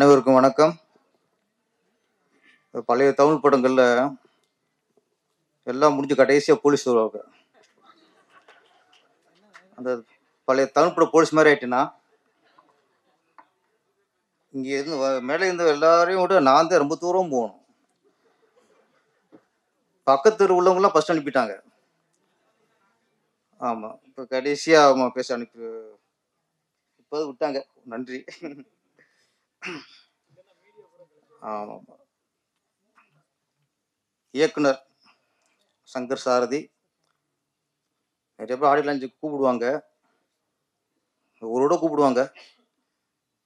அனைவருக்கும் வணக்கம். பழைய தமிழ் படங்களில் எல்லாம் முடிஞ்சு கடைசியாக போலீஸ் வருவாங்க. அந்த பழைய தமிழ் படம் போலீஸ் மாதிரி ஆயிட்டுனா இங்கே இருந்து மேலே இருந்து எல்லாரையும் விட நான் தான் ரொம்ப தூரம் போகணும். பக்கத்து உள்ளவங்களாம் ஃபஸ்ட் அனுப்பிட்டாங்க. ஆமாம் இப்போ கடைசியாக ஆமாம் பேச அனுப்பி இப்போ விட்டாங்க. நன்றி. ஆமாம் இயக்குனர் சங்கர் சாரதி. நிறைய பேர் ஆடியோ லான்ச்சு கூப்பிடுவாங்க. ஒருவோட கூப்பிடுவாங்க.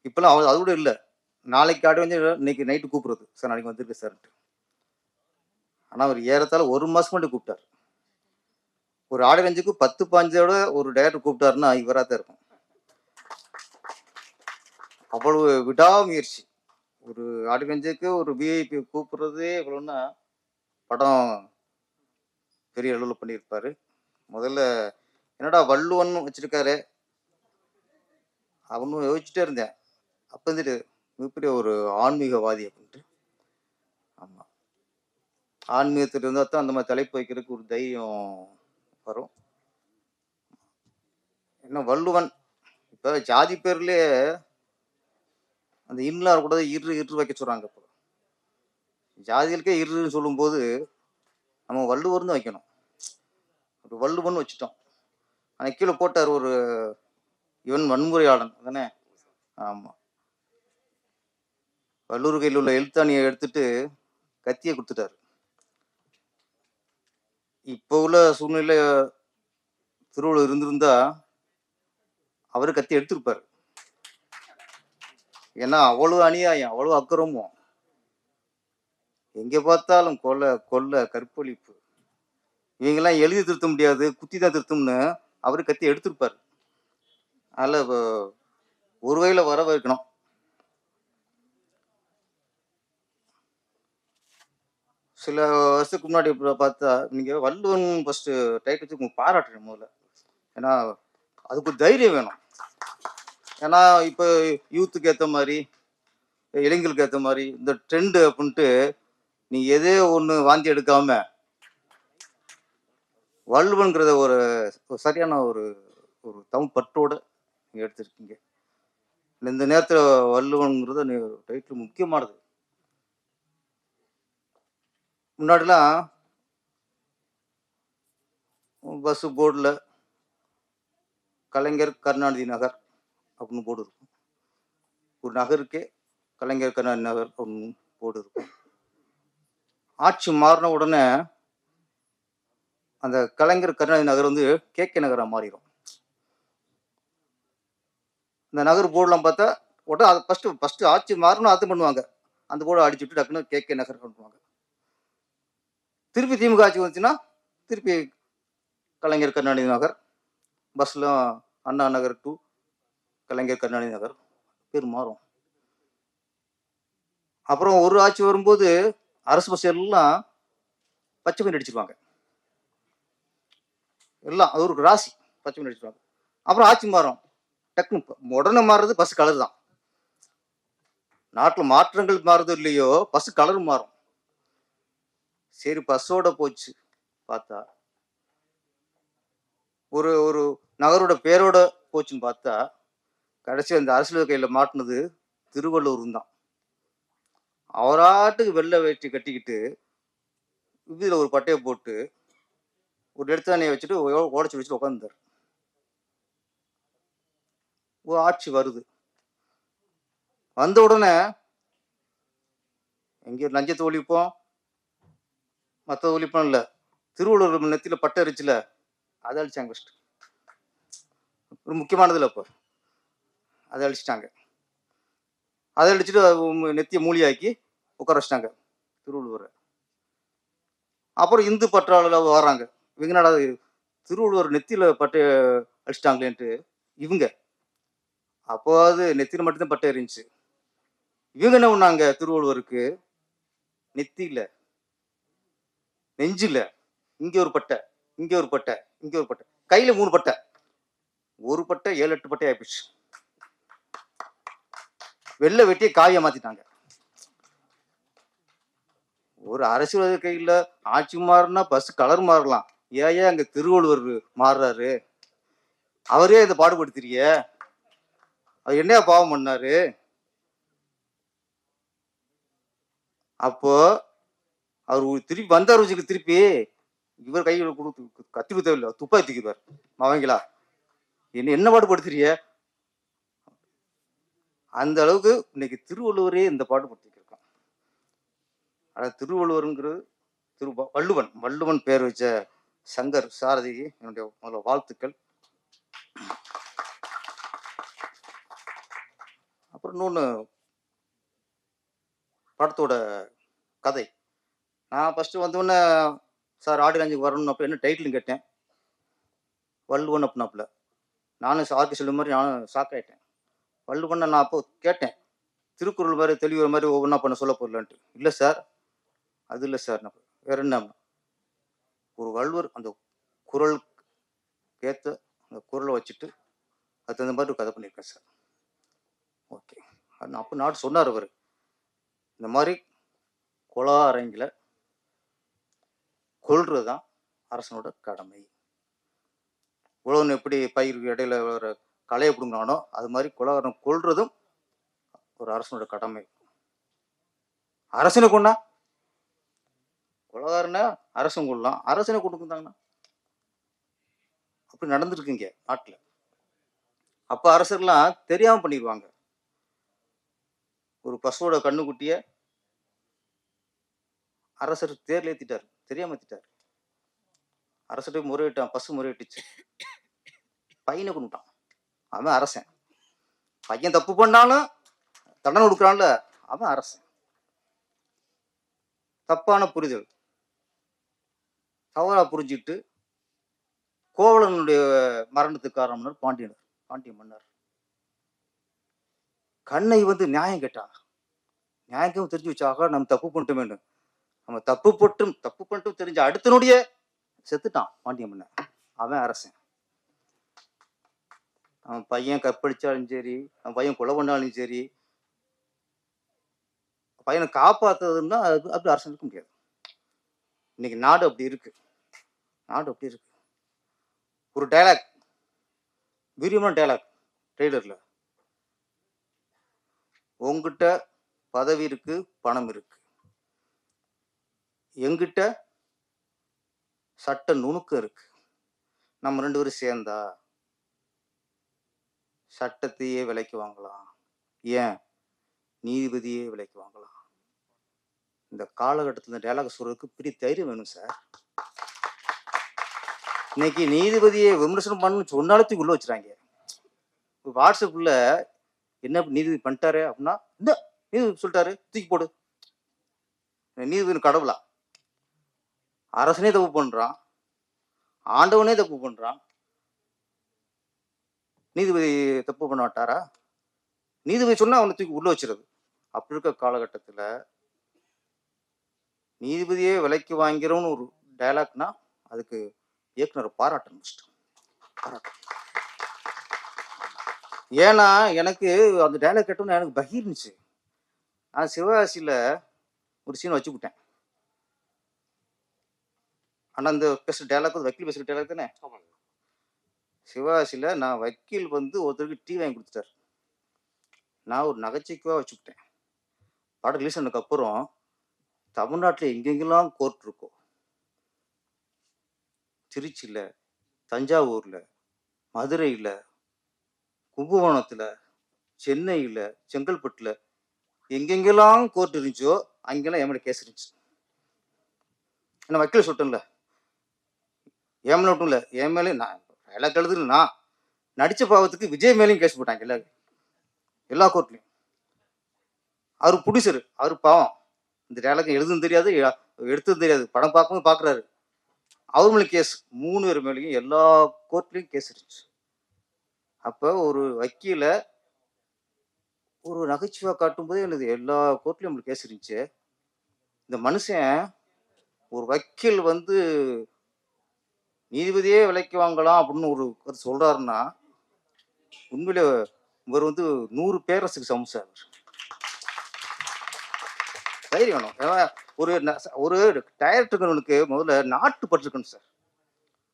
இப்போல்லாம் அவ அது கூட இல்லை. நாளைக்கு ஆடி வந்து இன்னைக்கு நைட்டு கூப்பிடுறது. சார் நாளைக்கு வந்திருக்கு சார்ன்ட்டு ஆனால் அவர் ஏறத்தாழ ஒரு மாதம் மட்டும் கூப்பிட்டார். ஒரு ஆடியோ லஞ்சுக்கு பத்து பாஞ்சோட ஒரு டேரக்டர் கூப்பிட்டாருன்னா இவராக தான் இருக்கும் அவ்வளவு விடாமுயற்சி. ஒரு ஆடியோ ஒரு விஐபி கூப்பிடுறதே இவ்வளோன்னா படம் பெரிய அளவில் பண்ணியிருப்பாரு. முதல்ல என்னடா வள்ளுவன் வச்சிருக்காரு. அவனும் யோசிச்சுட்டே இருந்தேன். அப்போ வந்துட்டு மிகப்பெரிய ஒரு ஆன்மீகவாதி அப்படின்ட்டு. ஆமாம் ஆன்மீகத்தில் இருந்தால் தான் அந்த மாதிரி தலைப்பு வைக்கிறதுக்கு ஒரு தைரியம் வரும். என்ன வள்ளுவன்? இப்போ ஜாதி பேர்லேயே அந்த இன்னார் கூட இரு இரு வைக்க சொல்கிறாங்க இப்போ. ஜாதிகளுக்கே இருன்னு சொல்லும்போது நம்ம வள்ளுவர்னு வைக்கணும். ஒரு வள்ளுவன் வச்சுட்டோம். ஆனால் கீழே போட்டார் ஒரு இவன் வன்முறையாளன் தானே ஆமாம் வல்லூர் கையில் உள்ள எழுத்தாணியை எடுத்துட்டு கத்தியை கொடுத்துட்டாரு. இப்போ உள்ள சூழ்நிலை திருவள்ளுவர் இருந்திருந்தா அவர் கத்தி எடுத்திருப்பாரு. ஏன்னா அவ்வளவு அநியாயம் அவ்வளவு அக்கிரமம். எங்க பார்த்தாலும் கொலை கொள்ளை கற்பழிப்பு. இவங்கெல்லாம் எழுதி திருத்த முடியாது குத்தி தான் திருத்தம்னு அவர் கத்தி எடுத்திருப்பார். அதில் ஒரு வகையில் வர வைக்கணும் சில வருஷத்துக்கு முன்னாடி பார்த்தா நீங்கள் வள்ளுவன் ஃபஸ்ட்டு டைட்டில் வச்சு பாராட்டுறேன் முதல்ல. ஏன்னா அதுக்கு தைரியம் வேணும். ஏன்னா இப்போ யூத்துக்கு ஏற்ற மாதிரி இளைஞர்களுக்கு ஏற்ற மாதிரி இந்த ட்ரெண்டு அப்படின்ட்டு நீ எதே ஒன்று வாந்தி எடுக்காம வள்ளுவன்கிறத ஒரு சரியான ஒரு ஒரு தமிழ் பற்றோடு நீங்கள் எடுத்திருக்கீங்க. இந்த நேரத்தில் வள்ளுவன்கிறது டைட்டில் முக்கியமானது. முன்னாடிலாம் பஸ் போர்டில் கலைஞர் கருணாநிதி நகர் அப்படின்னு போர்டு இருக்கும் ஒரு நகருக்கே கலைஞர் கருணாநிதி நகர் அப்படின்னு போர்டு இருக்கும் ஆட்சி மாறின உடனே அந்த கலைஞர் கருணாநிதி நகர் வந்து கே கே நகராக மாறிடும் இந்த நகர் போர்டுலாம் பார்த்தா உடனே அது ஃபஸ்ட்டு ஃபஸ்ட்டு ஆட்சி மாறணும் அது பண்ணுவாங்க. அந்த போர்டை அடிச்சு விட்டு டக்குன்னு கே கே நகர் பண்ணுவாங்க. திருப்பி திமுக ஆட்சி வந்துச்சுன்னா திருப்பி கலைஞர் கருணாநிதி நகர் பஸ்லாம் அண்ணா நகர் டூ கலைஞர் கருணாநிதி நகர் பேர் மாறும் அப்புறம் ஒரு ஆட்சி வரும்போது அரசு பஸ் எல்லாம் பச்சை மீன் அடிச்சிருவாங்க. எல்லாம் அது ஒரு ராசி பச்சை மீன் அடிச்சிருவாங்க. அப்புறம் ஆட்சி மாறும். டக்குன்னு உடனே மாறுறது பஸ் கலர் தான். நாட்டில் மாற்றங்கள் மாறுது இல்லையோ பஸ் கலர் மாறும். சரி பஸ்ஸோட போச்சு பார்த்தா. ஒரு ஒரு நகரோட பேரோட போச்சுன்னு பார்த்தா கடைசி அந்த அரசியல் கையில் மாட்டினது திருவள்ளூர் தான் அவராட்டுக்கு வெள்ளை வேட்டி கட்டிக்கிட்டு இதில் ஒரு பட்டையை போட்டு ஒரு எடுத்தானையை வச்சுட்டு ஓ- ஓடச்சு வச்சுட்டு உட்காந்துருந்தார் ஒரு ஆட்சி வருது. வந்த உடனே எங்கே லஞ்சத்தை ஒழிப்போம் மற்ற ஒழிப்போம் இல்லை. திருவள்ளூர் நெத்தியில் பட்டை அரிச்சில அதை அழிச்சாங்க ஃபஸ்ட்டு ஒரு முக்கியமானது இல்லை இப்போ அதை அழிச்சிட்டாங்க. அதை அழிச்சிட்டு நெத்திய நெத்தியை மூலியாக்கி உட்கார வச்சிட்டாங்க திருவள்ளுவரை. அப்புறம் இந்து பற்றாளர் வராங்க. இவங்க என்னடா திருவள்ளுவர் நெத்தியில பட்டு அடிச்சிட்டாங்களேன்ட்டு இவங்க. அப்போது நெத்தியில் மட்டும்தான் பட்டை இருந்துச்சு இவங்க என்ன பண்ணாங்க திருவள்ளுவருக்கு? நெத்தியில. நெஞ்சில. இங்கே ஒரு பட்டை இங்கே ஒரு பட்டை இங்கே ஒரு பட்டை. கையில் மூணு பட்டை. ஒரு பட்டை ஏழு எட்டு பட்டை ஆயிப்போச்சு. வெள்ளை வெட்டியை காவிய மாத்திட்டாங்க ஒரு அரசியல் கையில ஆட்சி மாறினா பஸ் கலர் மாறலாம். ஏன் ஏன் அங்க திருவள்ளுவர் மாறுறாரு? அவரே இதை பாடுபடுத்துறிய அவர் என்னையா பாவம் பண்ணாரு? அப்போ அவர் திருப்பி வந்தார் வச்சுக்கு திருப்பி. இவர் கையில் கொடுத்து கத்தி குத்தவில்லை துப்பாக்கி தூக்கிடுவார். அவங்களா என்ன என்ன பாடுபடுத்துறிய அந்த அளவுக்கு இன்னைக்கு திருவள்ளுவரே இந்த பாட்டு பாடுபடுத்திருக்கான் அதாவது திருவள்ளுவருங்கிறது திரு வள்ளுவன் வள்ளுவன் பேர் வச்ச சங்கர் சாரதிக்கு என்னுடைய முதல்ல வாழ்த்துக்கள். அப்புறம் இன்னொன்று படத்தோட கதை. நான் ஃபஸ்ட்டு வந்தோடனே சார் ஆடு வரணும் அப்போ என்ன டைட்டில்னு கேட்டேன். வள்ளுவன் அப்படின்னாப்புல. நானும் சாக்கு சொல்லும் மாதிரி நானும் ஷாக் ஆகிட்டேன் வள்ளுவன் நான் அப்போ கேட்டேன். திருக்குறள் மாதிரி தெளிவுற மாதிரி ஒவ்வொன்றா பண்ண சொல்ல போடலான்ட்டு இல்லை சார். அது இல்லை சார். நான் வேற என்ன? ஒரு வள்ளுவர் அந்த குரல் ஏற்ற அந்த குரலை வச்சுட்டு அது தகுந்த மாதிரி கதை பண்ணியிருக்கேன் சார். ஓகே. அது அப்போ நாட்டு சொன்னார் அவர். இந்த மாதிரி கொலா அரங்கில் கொல்றது தான் அரசனோட கடமை. உழவன் எப்படி பயிர் இடையில வர களைய பிடுங்கினானோ அது மாதிரி குலகாரனை கொள்றதும் ஒரு அரசனோட கடமை. அரசனை கொண்டா கொலகாரனை அரசன் கொள்ளலாம் அரசனை கொடுக்குறாங்கன்னா அப்படி நடந்திருக்குங்க நாட்டில். அப்போ அரசர்லாம் தெரியாம பண்ணிடுவாங்க ஒரு பசுவோட கண்ணுக்குட்டிய அரசர் தேர்ல ஏத்திட்டாரு. தெரியாம ஏத்திட்டாரு. அரசர்கிட்ட முறையிட்டான். பசு முறையிட்டுச்சு. பையனை கொண்டுட்டான். அவன் அரசன். பையன் தப்பு பண்ணாலும் தண்டனை கொடுக்குறான்ல அவன் அரசன். தப்பான புரிதல். தவறா புரிஞ்சுக்கிட்டு கோவலனுடைய மரணத்துக்கு காரணம்னர் பாண்டியனர் பாண்டிய மன்னர். கண்ணை வந்து நியாயம் கேட்டான். நியாயம் தெரிஞ்சு வச்சாக நம்ம தப்பு பண்ணிட்டோமேனு நம்ம தப்பு பட்டும் தப்பு பண்ணிட்டும் தெரிஞ்ச அடுத்தனுடைய செத்துட்டான் பாண்டிய மன்னன் அவன் அரசன். அவன் பையன் கற்பழிச்சாலும் சரி அவன் பையன் கொலை பண்ணாலும் சரி பையனை காப்பாற்றுறதுன்னா அது அப்படி அரசன் இருக்க முடியாது. இன்னைக்கு நாடு அப்படி இருக்கு. நாடு அப்படி இருக்கு. ஒரு டைலாக் வீரியமான டைலாக் ட்ரெய்லரில் உங்ககிட்ட பதவி இருக்கு பணம் இருக்கு. எங்கிட்ட சட்ட நுணுக்கம் இருக்கு. நம்ம ரெண்டு பேரும் சேர்ந்தா சட்டத்தையே விலைக்கு வாங்கலாம் ஏன்? நீதிபதியே விலைக்கு வாங்கலாம் இந்த காலகட்டத்தில் இந்த டைலாக் சொல்றதுக்கு பெரிய தைரியம் வேணும் சார் இன்னைக்கு நீதிபதியை விமர்சனம் பண்ணு சொன்னாலும் உள்ள வச்சுறாங்க வாட்ஸ்அப்ல என்ன நீதிபதி பண்ணிட்டாரு அப்படின்னா இந்த நீதிபதி சொல்லிட்டாரு? தூக்கி போடு. நீதிபதி கடவுளா? அரசனே தப்பு பண்றான். ஆண்டவனே தப்பு பண்றான். நீதிபதி தப்பு பண்ண மாட்டாரா? நீதிபதி சொன்னா அவனை தூக்கி உள்ள வச்சிருது. அப்படி இருக்க காலகட்டத்தில் நீதிபதியே விலைக்கு வாங்கிறோம்னு ஒரு டைலாக்னா அதுக்கு இயக்குனர் பாராட்டணும் இஷ்டம் பாராட்டணும். ஏன்னா எனக்கு அந்த டைலாக் கேட்டோன்னு எனக்கு பகிர்ந்துச்சு. நான் சிவகாசியில் ஒரு சீன் வச்சுக்கிட்டேன். ஆனால் அந்த பேசுற டைலாக் வக்கீல் பேசுற டைலாக் தானே? சிவாசியில் நான் வக்கீல் வந்து ஒருத்தருக்கு டீ வாங்கி கொடுத்துட்டாரு. நான் ஒரு நகைச்சுவைக்காக வச்சுக்கிட்டேன். படம் ரிலீஸ் ஆனதுக்கப்புறம் தமிழ்நாட்டில் எங்கெங்கெல்லாம் கோர்ட் இருக்கோ திருச்சியில் தஞ்சாவூரில் மதுரையில் கும்பகோணத்தில் சென்னையில் செங்கல்பட்டில் எங்கெங்கெல்லாம் கோர்ட் இருந்துச்சோ அங்கெல்லாம் என் மேலே கேஸ் இருந்துச்சு. என்ன வக்கீல் சொல்லிட்டேன்ல. என் மேலே மட்டும் இல்லை. என் மேலே நான் டைலாக் கழுதுனா நடித்த பாவத்துக்கு விஜய் மேலேயும் கேஸ் போட்டாங்க எல்லா எல்லா கோர்ட்லையும். அவர் புடிசரு அவர் பாவம். இந்த டைலாக் எழுதுன்னு தெரியாது எடுத்ததும் தெரியாது. படம் பார்க்கவும் பார்க்குறாரு. அவர் மேலே கேஸ் மூணு பேர் மேலேயும் எல்லா கோர்ட்லேயும் கேஸ் இருந்துச்சு. அப்போ ஒரு வக்கீல ஒரு நகைச்சுவை காட்டும்போது எனக்கு எல்லா கோர்ட்லேயும் நம்மளுக்கு கேஸ் இருந்துச்சு. இந்த மனுஷன் ஒரு வக்கீல் வந்து நீதிபதியே விலைக்கு வாங்கலாம் அப்படின்னு ஒரு கருத்து சொல்றாருன்னா உண்மையிலே இவர் வந்து நூறு பேரரசுக்கு சமம் சார். தைரியம் வேணும் ஏன்னா ஒரு ஒரு டைரக்டர்களுக்கு முதல்ல நாட்டு பற்று இருக்கணும் சார்.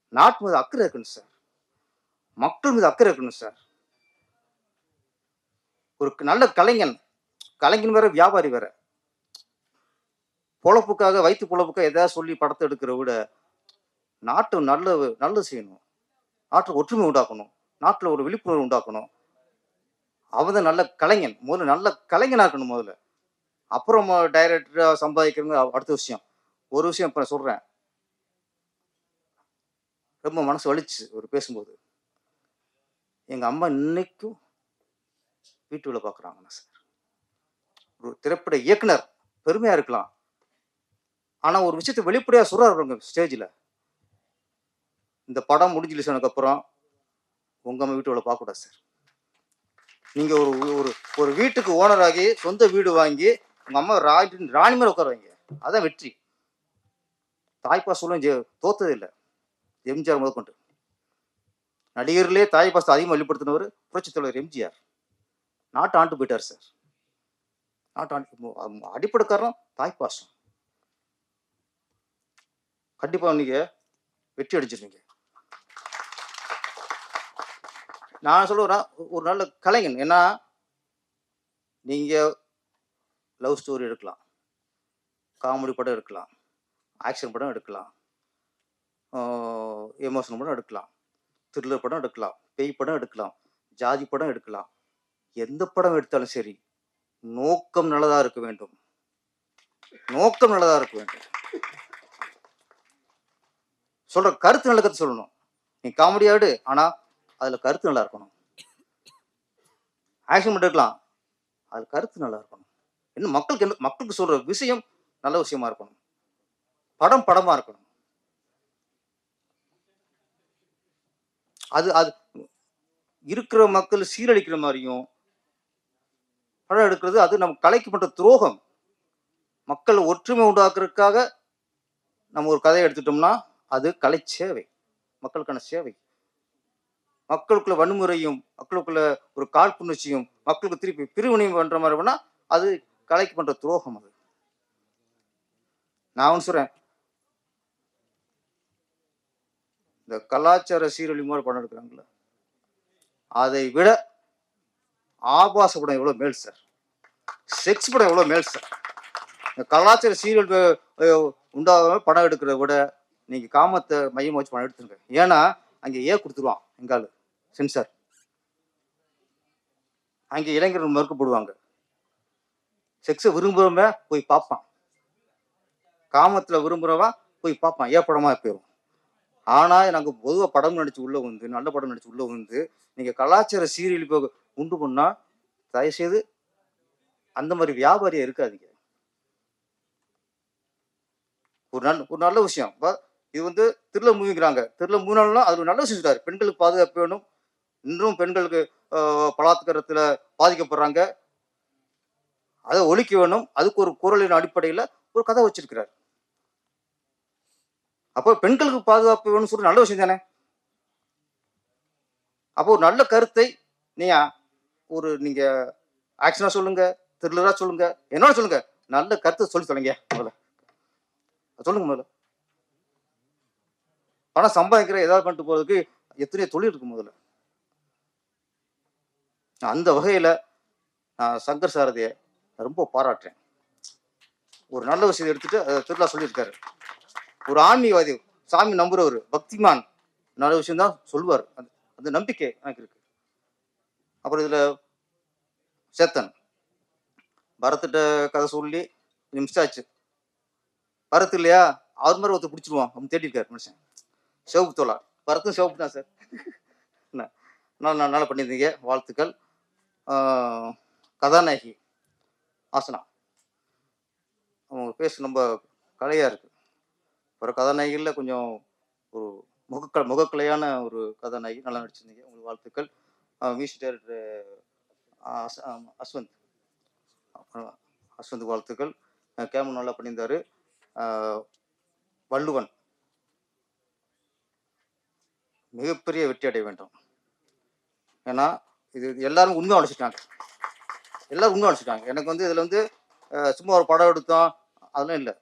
நாட்டு மீது அக்கறை இருக்கணும் சார். மக்கள் மீது அக்கறை இருக்கணும் சார். ஒரு நல்ல கலைஞன். கலைஞன் வேற வியாபாரி வேற. பொழப்புக்காக வயிற்று பொழப்புக்காக எதாவது சொல்லி படத்தை எடுக்கிற விட நாட்டு நல்ல நல்லது செய்யணும். நாட்டில் ஒற்றுமை உண்டாக்கணும். நாட்டில் ஒரு விழிப்புணர்வு உண்டாக்கணும். அவன் தான் நல்ல கலைஞன். முதல்ல நல்ல கலைஞனா இருக்கணும் முதல்ல. அப்புறம் டைரக்டராக சம்பாதிக்கிறவங்க அடுத்த விஷயம். ஒரு விஷயம் இப்போ சொல்கிறேன் ரொம்ப மனசு வலிச்சு ஒரு பேசும்போது. எங்கள் அம்மா இன்னைக்கும் வீட்டு வேலை பார்க்குறாங்கண்ணா சார். ஒரு திரைப்பட இயக்குனர். பெருமையாக இருக்கலாம். ஆனால் ஒரு விஷயத்தை வெளிப்படையாக சொல்கிறார் ஸ்டேஜில் இந்த படம் முடிஞ்சிலிச்சதுக்கு சொன்னதுக்கப்புறம் உங்கள் அம்மா வீட்டு வேலை பார்க்கக்கூடாது சார். நீங்கள் ஒரு ஒரு ஒரு வீட்டுக்கு ஓனராகி சொந்த வீடு வாங்கி உங்கள் அம்மா ராணி ராணி மேலே உட்காருவாங்க அதான் வெற்றி. தாய்ப்பா சொல்லும் ஜெ- தோத்தது இல்லை. எம்ஜிஆர் முதற்கொண்டு நடிகர்லேயே தாய் பாசத்தை அதிகமாக வெளிப்படுத்தினவர் புரட்சித் தலைவர் எம்ஜிஆர். நாட்டு ஆண்டு போயிட்டார் சார். நாட்டு ஆண்டு அடிப்படை காரணம் தாய்ப்பாசம் கண்டிப்பாக நீங்கள் வெற்றி அடிச்சிருவீங்க நான் சொல்லுறேன் ஒரு நல்ல கலைஞன். ஏன்னா நீங்க லவ் ஸ்டோரி எடுக்கலாம். காமெடி படம் எடுக்கலாம். ஆக்ஷன் படம் எடுக்கலாம். எமோஷனல் படம் எடுக்கலாம். த்ரில்லர் படம் எடுக்கலாம். பேய் படம் எடுக்கலாம். ஜாதி படம் எடுக்கலாம். எந்த படம் எடுத்தாலும் சரி நோக்கம் நல்லதா இருக்க வேண்டும். நோக்கம் நல்லதா இருக்க வேண்டும். சொல்ற கருத்து நல்ல கருத்து சொல்லணும். நீ காமெடி ஆடு ஆனா அதில் கருத்து நல்லா இருக்கணும். ஆக்ஷன் படம் எடுக்கலாம். கருத்து நல்லா இருக்கணும். என்ன மக்களுக்கு என்ன மக்களுக்கு சொல்கிற விஷயம் நல்ல விஷயமா இருக்கணும். படம் படமா இருக்கணும். அது அது இருக்கிற மக்கள் சீரழிக்கிற மாதிரியும் படம் எடுக்கிறது அது நம்ம கலைக்கு பண்ற துரோகம். மக்கள் ஒற்றுமை உண்டாக்குறதுக்காக நம்ம ஒரு கதையை எடுத்துட்டோம்னா அது கலை சேவை. மக்களுக்கான சேவை. மக்களுக்குள்ள வன்முறையும் மக்களுக்குள்ள ஒரு காழ்ப்புணர்ச்சியும் மக்களுக்கு திருப்பி பிரிவினையும் பண்ற மாதிரி அது கலைக்கு பண்ற துரோகம் அது. நான் ஒன்று சொல்றேன். இந்த கலாச்சார சீரழிவு மாதிரி படம் எடுக்கிறாங்கல்ல. அதை விட ஆபாச படம் எவ்வளவு மேல் சார் செக்ஸ் படம் எவ்வளவு மேல் சார் இந்த கலாச்சார சீரியல் உண்டாகாம படம் எடுக்கிறத விட நீங்க காமத்தை மையம் வச்சு படம் எடுத்துருங்க. ஏன்னா அங்கே ஏ கொடுத்துருவான் எங்காலும் சென்சார் அங்கே இளைஞர்கள் மறுக்கப்படுவாங்க. செக்ஸை விரும்புறவன் போய் பார்ப்பான். காமத்தில் விரும்புகிறவா போய் பார்ப்பான். ஏ படமா போயிடும் ஆனால் நாங்கள் பொதுவாக படம் நடித்து உள்ளே வந்து நல்ல படம் நடித்து உள்ளே வந்து நீங்கள் கலாச்சார சீரியல் போக உண்டு பண்ணால் தயவுசெய்து அந்த மாதிரி வியாபாரியாக இருக்காதீங்க. ஒரு நல்ல ஒரு நல்ல விஷயம். இது வந்து திருல மூவிங்கிறாங்க திருல மூணாலும் அது ஒரு நல்ல விஷயம் சொல்றாரு. பெண்களுக்கு பாதுகாப்பு வேணும். இன்றும் பெண்களுக்கு பலாத்காரத்தில் பாதிக்கப்படுறாங்க. அதை ஒழிக்க வேணும் அதுக்கு ஒரு குரலின் அடிப்படையில் ஒரு கதை வச்சிருக்கிறார். அப்போ பெண்களுக்கு பாதுகாப்பு வேணும்னு சொல்லி நல்ல விஷயம் தானே? அப்போ ஒரு நல்ல கருத்தை நீங்க ஒரு நீங்க ஆக்ஷனா சொல்லுங்க த்ரில்லரா சொல்லுங்க என்னோட சொல்லுங்க. நல்ல கருத்தை சொல்லி சொல்லுங்க முதல்ல. சொல்லுங்க முதல்ல. பணம் சம்பாதிக்கிற ஏதாவது பண்ணிட்டு போறதுக்கு எத்தனையோ தொழில் இருக்கு முதல்ல. அந்த வகையில் நான் சங்கர் சாரதியை ரொம்ப பாராட்டுறேன். ஒரு நல்ல விஷயத்தை எடுத்துட்டு அதை திருவிழா சொல்லியிருக்காரு. ஒரு ஆன்மீகவாதி சாமி நம்புறவர் பக்திமான் நல்ல விஷயம் தான் சொல்லுவார். அந்த அந்த நம்பிக்கை எனக்கு இருக்கு. அப்புறம் இதில் சேத்தன் பரத்திட்ட கதை சொல்லி கொஞ்சம் மிஸ் ஆச்சு. பரத் இல்லையா? அவர் மாதிரி ஒருத்தர் பிடிச்சிருவான் அவன் தேடி இருக்காரு மனுஷன். சிவப்பு தோலா. பரத்தும் சிவப்பு தான் சார். என்ன? நல்லா நல்லா பண்ணியிருந்தீங்க. வாழ்த்துக்கள். கதாநாயகி ஆசனா. அவங்க பேச ரொம்ப கலையாக இருக்குது அப்புறம் கதாநாயகியில் கொஞ்சம் ஒரு முகக்க முகக்கலையான ஒரு கதாநாயகி நல்லா நடிச்சிருந்தீங்க. உங்களுக்கு வாழ்த்துக்கள். Music director Ashwanth. அப்புறம் அஸ்வந்த் வாழ்த்துக்கள். கேமரா நல்லா பண்ணியிருந்தார். வள்ளுவன். மிகப்பெரிய வெற்றி அடைய வேண்டும். ஏன்னா இது எல்லாரும் உண்மை அழைச்சிட்டாங்க எல்லாரும் உண்மை அழைச்சிட்டாங்க எனக்கு வந்து இதில் வந்து சும்மா ஒரு படம் எடுத்தோம் அதெல்லாம் இல்லை.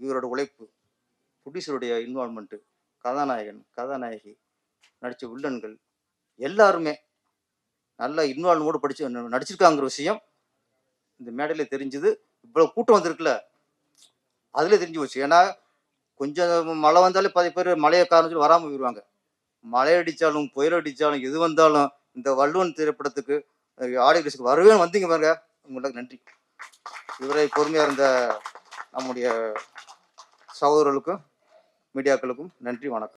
இவரோட உழைப்பு ப்ரொடியூசருடைய இன்வால்மெண்ட்டு கதாநாயகன் கதாநாயகி நடித்த வில்லன்கள் எல்லாருமே நல்லா இன்வால்வோடு படிச்சு நடிச்சிருக்காங்கிற விஷயம் இந்த மேடையில் தெரிஞ்சுது. இவ்வளோ கூட்டம் வந்திருக்குல்ல அதில் தெரிஞ்சு போச்சு. ஏன்னா கொஞ்சம் மழை வந்தாலே பாதி பேர் மழையை காரணம் சொல்லி வராமல் போயிடுவாங்க மழை அடித்தாலும் புயல் அடித்தாலும் எது வந்தாலும் இந்த வள்ளுவன் திரைப்படத்துக்கு ஆடியன்ஸுக்கு வரவே வந்தீங்க பாருங்க. உங்களுக்கு நன்றி. இவரை பொறுமையாக இருந்த நம்முடைய சகோதரர்களுக்கும் மீடியாக்களுக்கும் நன்றி வணக்கம்.